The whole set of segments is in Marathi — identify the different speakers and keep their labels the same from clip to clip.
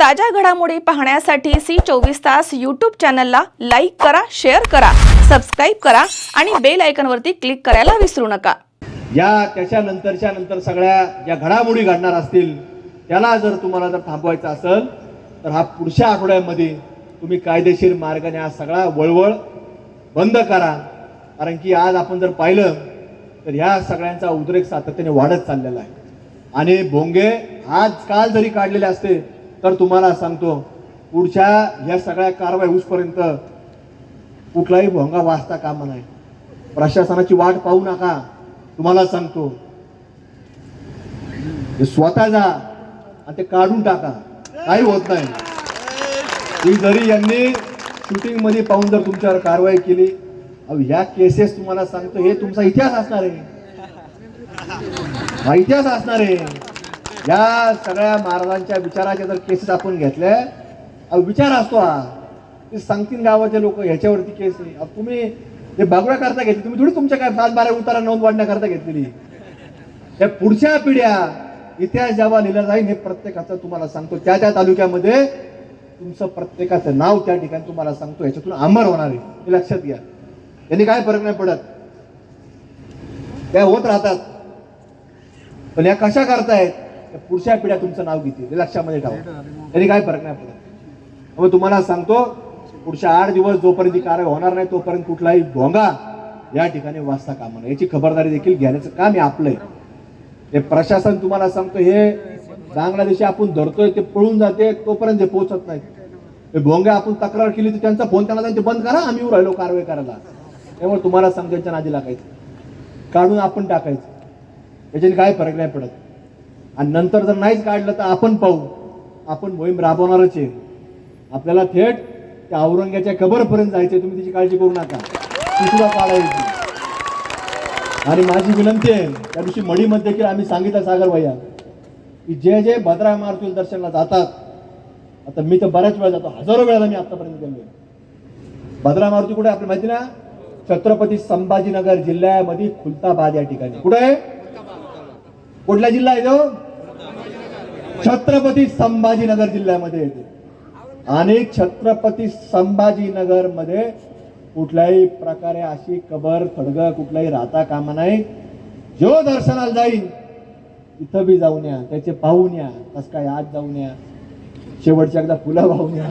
Speaker 1: ताज्या घडामोडी पाहण्यासाठी सी चोवीस तास यूट्यूब चॅनलला लाईक करा शेअर करा सबस्क्राईब करा आणि बेल आयकॉनवरती क्लिक करायला विसरू नका.
Speaker 2: या त्याच्यानंतरच्या नंतर सगळ्या ज्या घडामोडी घडणार असतील त्याला जर तुम्हाला जर थांबवायचं असेल तर हा पुढच्या आठवड्यामध्ये तुम्ही कायदेशीर मार्गाने हा सगळा वळवळ बंद करा. कारण की आज आपण जर पाहिलं तर ह्या सगळ्यांचा उद्रेक सातत्याने वाढत चाललेला आहे. आणि भोंगे आज काल जरी काढलेले असते तर तुम्हाला सांगतो पुढच्या ह्या सगळ्या कारवाई होऊसपर्यंत कुठलाही भोंगा वाचता कामा नाही प्रशासनाची वाट पाहू नका. तुम्हाला सांगतो स्वतः जा आणि ते काढून टाका. काही होत नाही. ही जरी यांनी शूटिंगमध्ये पाहून जर तुमच्यावर कारवाई केली अहो ह्या केसेस तुम्हाला सांगतो हे तुमचा इतिहास असणार आहे. हा इतिहास असणार आहे. या सगळ्या महाराजांच्या विचाराच्या जर केसेस आपण घेतल्या अहो विचार असतो हा. ते सांगतील गावाचे लोक ह्याच्यावरती केस तुम्ही ते बागुळा करता घेतली तुम्ही थोडी तुमच्या काय पाच बारा उतारा नोंद वाढण्याकरता घेतलेली. त्या पुढच्या पिढ्या इतिहास जेव्हा लिहिला जाईल हे प्रत्येकाचं तुम्हाला सांगतो. त्या त्या तालुक्यामध्ये तुमचं प्रत्येकाचं नाव त्या ठिकाणी तुम्हाला सांगतो. ह्याच्यातून अमर होणार आहे. हे लक्षात घ्या. यांनी काय फरक नाही पडत. त्या होत राहतात. पण या कशा करतायत? पुढच्या पिढ्या तुमचं नाव घेतील लक्षामध्ये ठेवा. त्यांनी काय फरक नाही पडत. मग तुम्हाला सांगतो पुढच्या आठ दिवस जोपर्यंत ही कारवाई होणार नाही तोपर्यंत कुठलाही भोंगा या ठिकाणी वाचता कामा नये याची खबरदारी देखील घेण्याचं काम हे आपलं आहे. ते प्रशासन तुम्हाला सांगतो हे बांगलादेशी आपण धरतोय ते पळून जाते तोपर्यंत ते पोहोचत नाहीत. ते भोंगे आपण तक्रार केली तर त्यांचा फोन त्यांना ते बंद करा आम्ही राहिलो कारवाई करायला. त्यामुळे तुम्हाला सांगतो त्यांच्या नादी लागायचं काढून आपण टाकायचं. याच्याने काय फरक नाही पडत. आणि नंतर जर नाहीच काढलं तर आपण पाहू. आपण मोहीम राबवणारच आहे. आपल्याला थेट त्या औरंग्याच्या कबरपर्यंत जायचंय. तुम्ही त्याची काळजी करू नका. ती सुद्धा काढायची. आणि माझी विनंती आहे त्या दिवशी मढीमध्ये देखील आम्ही सांगितलं सागर भैया की जे जे भद्रा मारुती दर्शनला जातात आता मी तर बऱ्याच वेळा जातो. हजारो वेळा मी आतापर्यंत गेलो भद्रा मारुती कुठे आहे? आपल्याला माहिती ना? छत्रपती संभाजीनगर जिल्ह्यामध्ये खुलताबाद या ठिकाणी. कुठे आहे? कुठला जिल्हा आहे तो? छत्रपती संभाजीनगर जिल्ह्यामध्ये येते. आणि छत्रपती संभाजीनगरमध्ये कुठल्याही प्रकारे अशी कबर खडग कुठलाही राहता कामा नाही. जो दर्शनाला जाईल इथं बी जाऊन या त्याचे पाहून या तस काय आज जाऊन या. शेवटच्या एकदा फुलं वाहून या.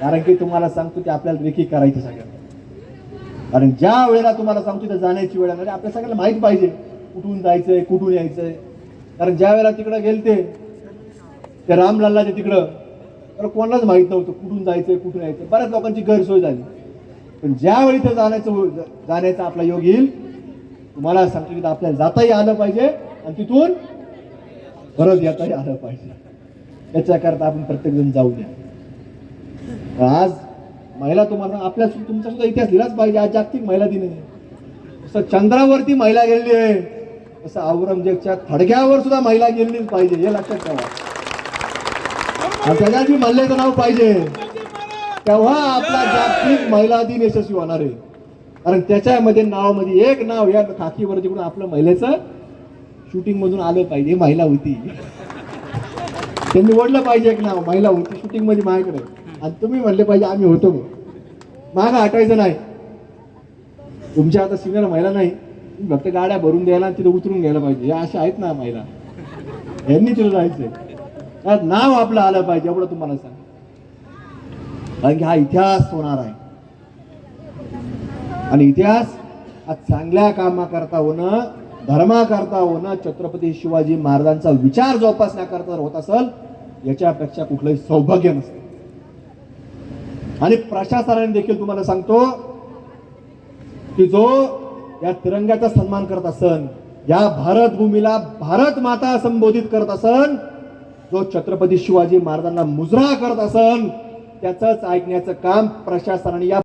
Speaker 2: कारण की तुम्हाला सांगतो की आपल्याला रेखी करायची सगळ्यांना कारण ज्या वेळेला तुम्हाला सांगतो तिथे जाण्याची वेळ आहे आपल्या सगळ्याला माहीत पाहिजे कुठून जायचंय कुठून यायचंय. कारण ज्या वेळेला तिकडं गेलते ते रामलालाचे तिकडं तर कोणालाच माहीत नव्हतं कुठून जायचं कुठून यायचं बऱ्याच लोकांची गैरसोय झाली. पण ज्यावेळी ते जाण्याचं जाण्याचा आपला योग येईल तुम्हाला सांगतो की आपल्याला जाताही आलं पाहिजे आणि तिथून परत येताही आलं पाहिजे. याच्याकरता आपण प्रत्येकजण जाऊ द्या. आज महिला तुम्हाला आपल्या तुमचा सुद्धा इतिहास लिहिलाच पाहिजे. आज जागतिक महिला दिन आहे. चंद्रावरती महिला गेलेली आहे. तसं औरंगजेबच्या थडग्यावर सुद्धा महिला गेलेलीच पाहिजे हे लक्षात ठेवा. बी मल्ल्याचं नाव पाहिजे. तेव्हा आपला जागतिक महिला दिन यशस्वी होणार आहे. कारण त्याच्यामध्ये नावामध्ये एक नाव या खाकीवर तिकडून आपलं महिलेचं शूटिंग मधून आलं पाहिजे महिला होती. त्यांनी ओढलं पाहिजे एक नाव महिला होती शूटिंगमध्ये माझ्याकडे. आणि तुम्ही म्हणले पाहिजे आम्ही होतो मागं हटायचं नाही. तुमच्या आता सिनियर महिला नाही. फक्त गाड्या भरून द्यायला आणि तिथे उतरून घ्यायला पाहिजे. या अशा आहेत ना महिला. यांनी तिला जायचंय. त्यात नाव आपलं आलं पाहिजे एवढं तुम्हाला सांग कारण की हा इतिहास होणार आहे. आणि इतिहास हा चांगल्या कामाकरता होणं धर्माकरता होणं छत्रपती शिवाजी महाराजांचा विचार जोपासण्याकरता होत असेल याच्यापेक्षा कुठलंही सौभाग्य नसतं. आणि प्रशासनाने देखील तुम्हाला सांगतो की जो या तिरंग्याचा सन्मान करत असन या भारत भूमीला भारत माता संबोधित करत असन जो छत्रपती शिवाजी महाराजांना मुजरा करत असन त्याच ऐकण्याचं काम प्रशासनाने या